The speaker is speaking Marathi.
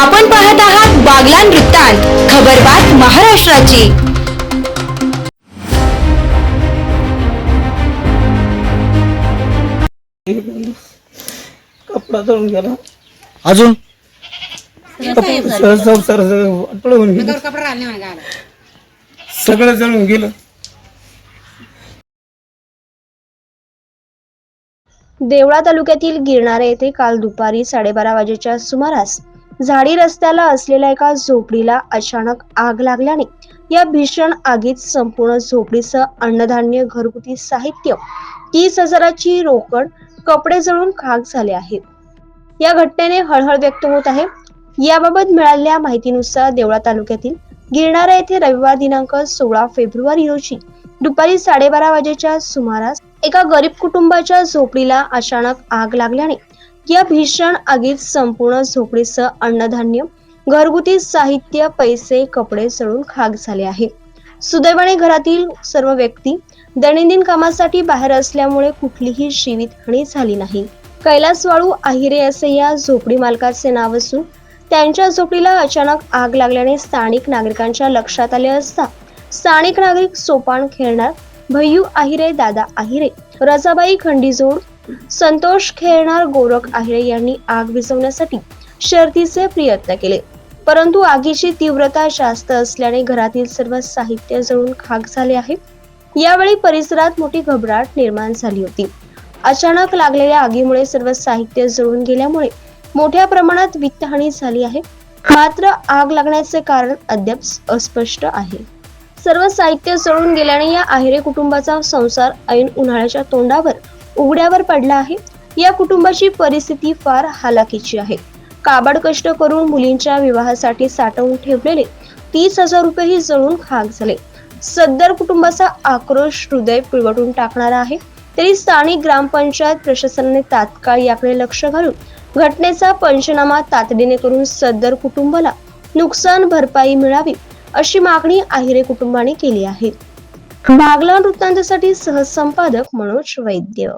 आपण पाहत आहात बागलान वृत्तांत खबरबात महाराष्ट्राची. कपडा जळून गेला. अजून? सगळं संसार सगळं पळवून गेलं. सगळं जळून गेलं. देवळा तालुक्यातील गिरणारे येथे काल दुपारी साडेबारा वाजेच्या सुमारास झाडी रस्त्याला असलेल्या एका झोपडीला अचानक आग लागल्याने या भीषण आगीत संपूर्ण झोपडीसह अन्नधान्य घरगुती साहित्य तीस हजाराची रोकड कपडे जळून खाक झाले आहेत. या घटनेने हळहळ व्यक्त होत आहे. याबाबत मिळालेल्या माहितीनुसार देवळा तालुक्यातील गिरणारा येथे रविवार दिनांक सोळा फेब्रुवारी रोजी दुपारी साडेबारा वाजेच्या सुमारास एका गरीब कुटुंबाच्या झोपडीला अचानक आग लागल्याने या भीषण आगीत संपूर्ण झोपडीसह अन्नधान्य घरगुती साहित्य पैसे कपडे जळून खाक झाले आहे. सुदैवाने घरातील सर्व व्यक्ती दैनंदिन कामासाठी बाहेर असल्यामुळे कुठलीही जीवितहानी झाली नाही. कैलास वाळू आहिरे असे या झोपडी मालकाचे नाव असून त्यांच्या झोपडीला अचानक आग लागल्याने स्थानिक नागरिकांच्या लक्षात आले असता स्थानिक नागरिक सोपान खेळणार भय्यू आहिरे दादा आहिरे रजाबाई खंडीजोड संतोष खेळणार गोरख आहिरे यांनी आग विझवण्यासाठी शर्तीचे प्रयत्न केले. परंतु आगीची तीव्रता जास्त असल्याने घरातील सर्व साहित्य जळून खाक झाले आहे. यावेळी परिसरात मोठी घबराट निर्माण झाली होती. अचानक लागलेल्या आगीमुळे सर्व साहित्य जळून गेल्यामुळे मोठ्या प्रमाणात वित्तहानी झाली आहे. मात्र आग लागण्याचे कारण अद्याप अस्पष्ट आहे. सर्व साहित्य जळून गेल्याने या आहिरे कुटुंबाचा संसार ऐन उन्हाळ्याच्या तोंडावर उघड्यावर पडला आहे. या कुटुंबाची परिस्थिती फार हालाकीची आहे. काबाड कष्ट करून मुलींच्या विवाहासाठी साठवून ठेवलेले तीस हजार रुपयेही जळून खाक झाले. सद्दर कुटुंबाचा आक्रोश हृदय पिळवटून टाकणारा आहे. तरी स्थानिक ग्रामपंचायत प्रशासनाने तात्काळ याकडे लक्ष घालून घटनेचा पंचनामा तातडीने करून सद्दर कुटुंबाला नुकसान भरपाई मिळावी अशी मागणी आहिरे कुटुंबाने केली आहे. बागला वृत्तांतासाठी सहसंपादक मनोज वैद्य.